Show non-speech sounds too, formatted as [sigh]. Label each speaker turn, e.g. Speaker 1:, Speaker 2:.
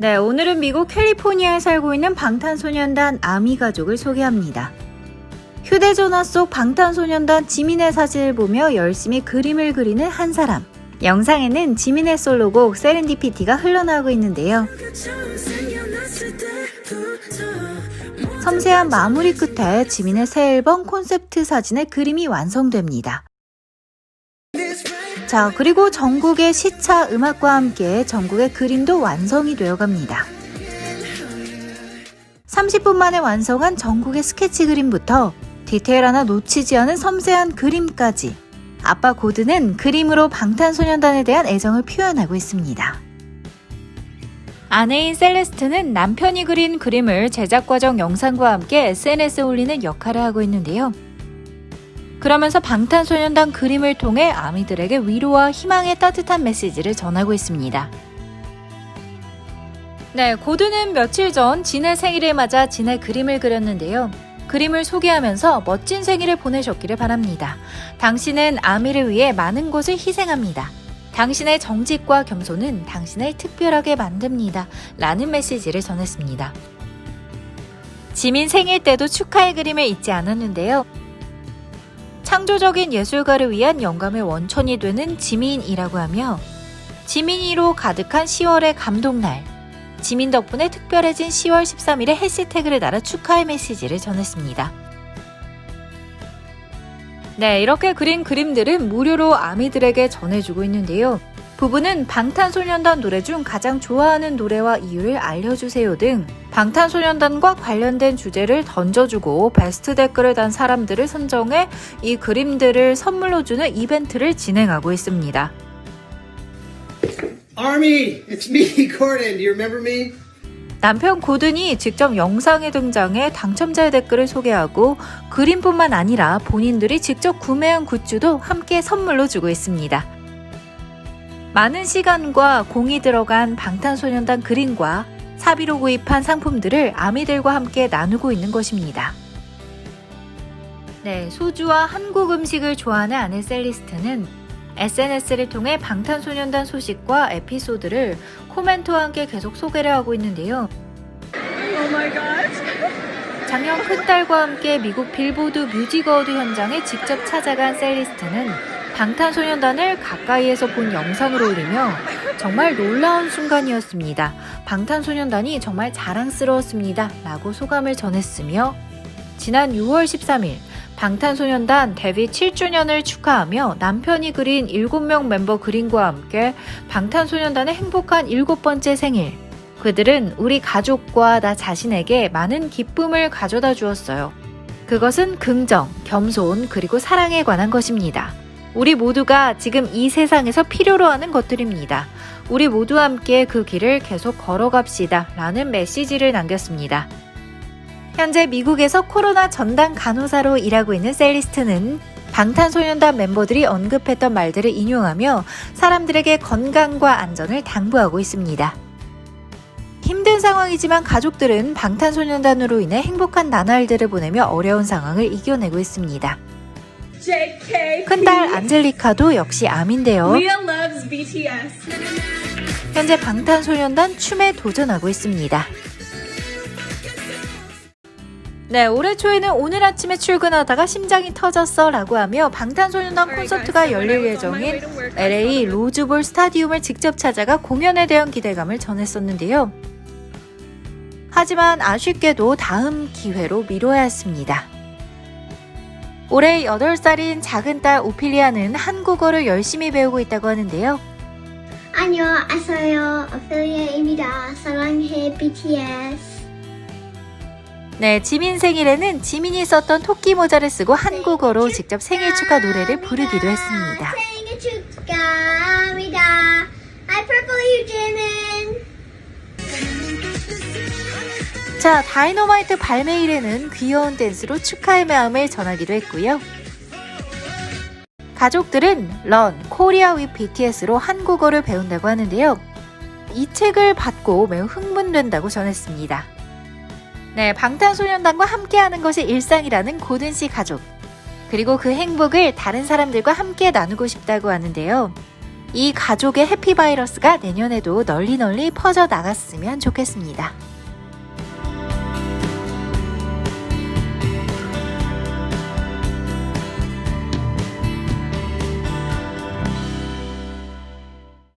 Speaker 1: 네, 오늘은 미국 캘리포니아에 살고 있는 방탄소년단 아미 가족을 소개합니다. 휴대전화 속 방탄소년단 지민의 사진을 보며 열심히 그림을 그리는 한 사람. 영상에는 지민의 솔로곡 세렌디피티가 흘러나오고 있는데요. 섬세한 마무리 끝에 지민의 새 앨범 콘셉트 사진의 그림이 완성됩니다. 자, 그리고 전국의 시차 음악과 함께 전국의 그림도 완성이 되어 갑니다. 30분 만에 완성한 전국의 스케치 그림부터 디테일 하나 놓치지 않은 섬세한 그림까지 아빠 고드는 그림으로 방탄소년단에 대한 애정을 표현하고 있습니다. 아내인 셀레스트는 남편이 그린 그림을 제작 과정 영상과 함께 SNS에 올리는 역할을 하고 있는데요. 그러면서 방탄소년단 그림을 통해 아미들에게 위로와 희망의 따뜻한 메시지를 전하고 있습니다. 네, 고드는 며칠 전 진의 생일을 맞아 진의 그림을 그렸는데요. 그림을 소개하면서 멋진 생일을 보내셨기를 바랍니다. 당신은 아미를 위해 많은 것을 희생합니다. 당신의 정직과 겸손은 당신을 특별하게 만듭니다. 라는 메시지를 전했습니다. 지민 생일 때도 축하의 그림을 잊지 않았는데요. 창조적인 예술가를 위한 영감의 원천이 되는 지민이라고 하며 지민이로 가득한 10월의 감동날 지민 덕분에 특별해진 10월 13일에 해시태그를 달아 축하의 메시지를 전했습니다. 네, 이렇게 그린 그림들은 무료로 아미들에게 전해주고 있는데요. 부부는 방탄소년단 노래 중 가장 좋아하는 노래와 이유를 알려주세요 등 방탄소년단과 관련된 주제를 던져주고 베스트 댓글을 단 사람들을 선정해 이 그림들을 선물로 주는 이벤트를 진행하고 있습니다.
Speaker 2: Army, it's me, [laughs] Gordon. Do you remember me?
Speaker 1: 남편 고든이 직접 영상에 등장해 당첨자의 댓글을 소개하고 그림뿐만 아니라 본인들이 직접 구매한 굿즈도 함께 선물로 주고 있습니다. 많은 시간과 공이 들어간 방탄소년단 그림과 사비로 구입한 상품들을 아미들과 함께 나누고 있는 것입니다. 네, 소주와 한국 음식을 좋아하는 아내 셀리스트는 SNS를 통해 방탄소년단 소식과 에피소드를 코멘트와 함께 계속 소개를 하고 있는데요. 작년 큰딸과 함께 미국 빌보드 뮤직 어워드 현장에 직접 찾아간 셀리스트는 방탄소년단을 가까이에서 본 영상을 올리며 정말 놀라운 순간이었습니다. 방탄소년단이 정말 자랑스러웠습니다. 라고 소감을 전했으며 지난 6월 13일 방탄소년단 데뷔 7주년을 축하하며 남편이 그린 7명 멤버 그림과 함께 방탄소년단의 행복한 일곱 번째 생일. 그들은 우리 가족과 나 자신에게 많은 기쁨을 가져다 주었어요. 그것은 긍정, 겸손, 그리고 사랑에 관한 것입니다. 우리 모두가 지금 이 세상에서 필요로 하는 것들입니다. 우리 모두 함께 그 길을 계속 걸어갑시다. 라는 메시지를 남겼습니다. 현재 미국에서 코로나 전담 간호사로 일하고 있는 셀리스트는 방탄소년단 멤버들이 언급했던 말들을 인용하며 사람들에게 건강과 안전을 당부하고 있습니다. 힘든 상황이지만 가족들은 방탄소년단으로 인해 행복한 나날들을 보내며 어려운 상황을 이겨내고 있습니다. 큰딸 안젤리카도 역시 암인데요. 현재 방탄소년단 춤에 도전하고 있습니다. 네, 올해 초에는 오늘 아침에 출근하다가 심장이 터졌어 라고 하며 방탄소년단 콘서트가 열릴 예정인 LA 로즈볼 스타디움을 직접 찾아가 공연에 대한 기대감을 전했었는데요. 하지만 아쉽게도 다음 기회로 미뤄야 했습니다. 올해 8살인 작은 딸 오피리아는 한국어를 열심히 배우고 있다고 하는데요.
Speaker 3: 안녕하세요. 오피리아입니다. 사랑해 BTS.
Speaker 1: 네, 지민 생일에는 지민이 썼던 토끼 모자를 쓰고 한국어로 직접 생일 축하 노래를 부르기도 했습니다.
Speaker 3: 생일 축하합니다. I purple 유진
Speaker 1: 자, 다이너마이트 발매일에는 귀여운 댄스로 축하의 마음을 전하기도 했고요. 가족들은 런, 코리아 위 BTS로 한국어를 배운다고 하는데요. 이 책을 받고 매우 흥분된다고 전했습니다. 네, 방탄소년단과 함께하는 것이 일상이라는 고든 씨 가족. 그리고 그 행복을 다른 사람들과 함께 나누고 싶다고 하는데요. 이 가족의 해피바이러스가 내년에도 널리 널리 퍼져 나갔으면 좋겠습니다.